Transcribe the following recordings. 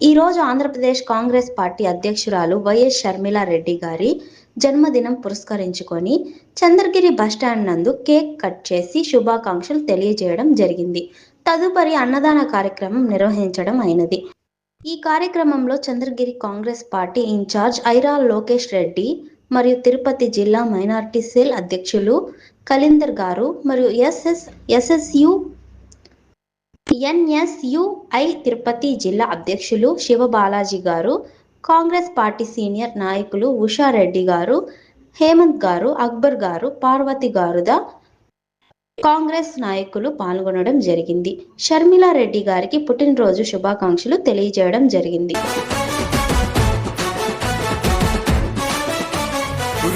ఈ రోజు Andhra Pradesh Congress party అధ్యక్షురాలు వైఎస్ షర్మిలారెడ్డి గారి జన్మదినం పురస్కరించుకొని చంద్రగిరి బస్టాండ్ నందు కేక్ కట్ చేసి శుభాకాంక్షలు తెలియజేయడం జరిగింది. తదుపరి అన్నదాన కార్యక్రమం నిర్వహించడం అయినది. ఈ కార్యక్రమంలో Chandragiri Congress party incharge Airal Lokesh Reddy మరియు తిరుపతి జిల్లా మైనార్టీ సెల్ అధ్యక్షులు కలిందర్ గారు మరియు ఎస్ఎస్ ఎస్ఎస్యు ఎన్ఎస్యుఐ తిరుపతి జిల్లా అధ్యక్షులు శివబాలాజీ గారు కాంగ్రెస్ పార్టీ సీనియర్ నాయకులు ఉషారెడ్డి గారు హేమంత్ గారు అక్బర్ గారు పార్వతి గారుదా కాంగ్రెస్ నాయకులు పాల్గొనడం జరిగింది. షర్మిలారెడ్డి గారికి పుట్టినరోజు శుభాకాంక్షలు తెలియజేయడం జరిగింది.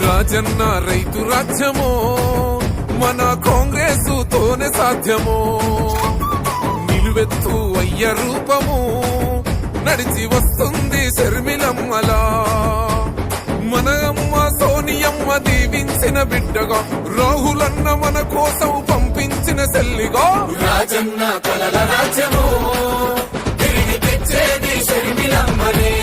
రాజన్న రైతు రాజ్యమో మన కాంగ్రెస్ తోనే సాధ్యమో. నిలువెత్తు అయ్య రూపము నడిచి వస్తుంది శర్మిలమ్మలా. మనమ్మ సోనియమ్మ దీవించిన బిడ్డగా రాహులన్న మన కోసం పంపించిన సెల్లిగా. రాజన్న కలల రాజ్యము తిరిగి తెచ్చేది శర్మిలమ్మనే.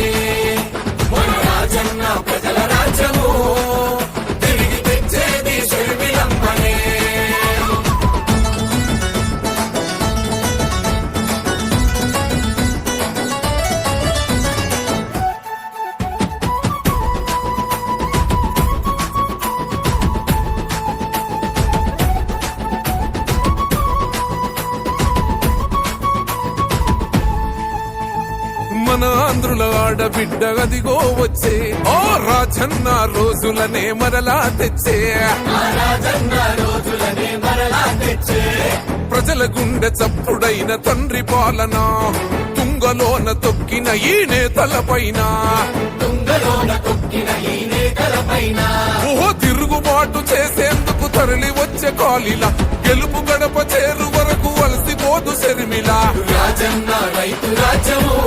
మన ఆంధ్రుల ఆడబిడ్డ అదిగో వచ్చే. ఓ రాజన్న రోజులనే మరలా తెచ్చే. ప్రజల గుండె చప్పుడైన తండ్రి పాలన తుంగలోన తొక్కిన ఈ నేతలపైన ఓహో తిరుగుబాటు చేసేందుకు తరలి వచ్చే కాలిలా గెలుపు గడప చేరు వరకు అలసిపోదు శర్మిల. రాజన్న రైతు రాజ్యము.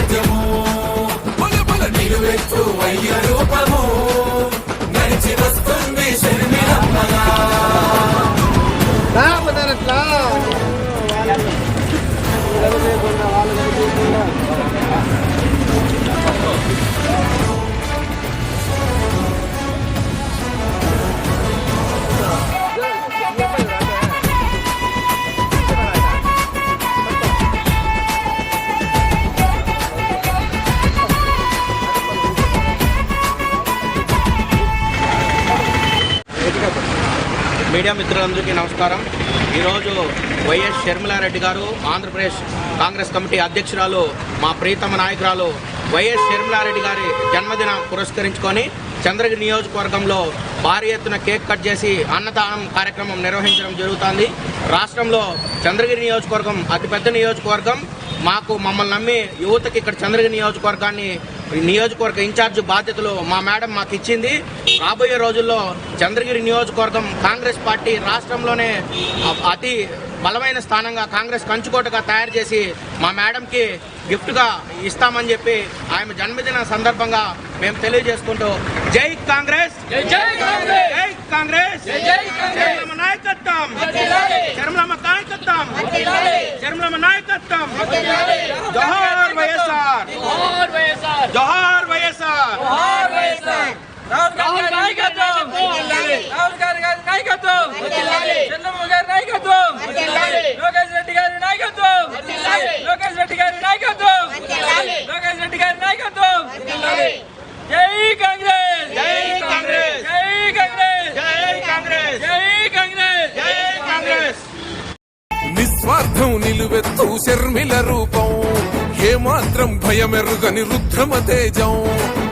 తోనే సాధ్యము బల నిలువెత్తు వయ్యరు మీడియా మిత్రులందరికీ నమస్కారం. ఈరోజు వైఎస్ షర్మిలారెడ్డి గారు ఆంధ్రప్రదేశ్ కాంగ్రెస్ కమిటీ అధ్యక్షురాలు మా ప్రీతమ నాయకురాలు వైఎస్ షర్మిలారెడ్డి గారి జన్మదినం పురస్కరించుకొని చంద్రగిరి నియోజకవర్గంలో భారీ ఎత్తున కేక్ కట్ చేసి అన్నదానం కార్యక్రమం నిర్వహించడం జరుగుతుంది. రాష్ట్రంలో చంద్రగిరి నియోజకవర్గం అతిపెద్ద నియోజకవర్గం. మాకు మమ్మల్ని నమ్మి యువతకి ఇక్కడ చంద్రగిరి నియోజకవర్గాన్ని నియోజకవర్గ ఇన్ఛార్జ్ బాధ్యతలు మా మేడం మాకు ఇచ్చింది. రాబోయే రోజుల్లో చంద్రగిరి నియోజకవర్గం కాంగ్రెస్ పార్టీ రాష్ట్రంలోనే అతి బలమైన స్థానంగా కాంగ్రెస్ కంచుకోటగా తయారు చేసి మా మేడంకి గిఫ్ట్గా ఇస్తామని చెప్పి ఆమె జన్మదిన సందర్భంగా మేము తెలియజేసుకుంటూ జై కాంగ్రెస్! జై కాంగ్రెస్! నాయకత్వం! నాయకత్వం! నాయకత్వం! జోహార్ రాహుల్ గారి నాయకత్వం. రాహుల్ గారి గారి నాయకత్వం. చంద్రబాబు గారి నాయకత్వం. లోకేష్ రెడ్డి గారి నాయకత్వం. లోకేష్ రెడ్డి గారి నాయకత్వం. లోకేష్ రెడ్డి గారి నాయకత్వం. జై కాంగ్రెస్. జై కాంగ్రెస్. జై కాంగ్రెస్. జై కాంగ్రెస్. జై కాంగ్రెస్. జై కాంగ్రెస్. నిస్వార్థం నిలువెత్తు శర్మిల రూపం. ఏమాత్రం భయమెరుగని రుద్రమ తేజం.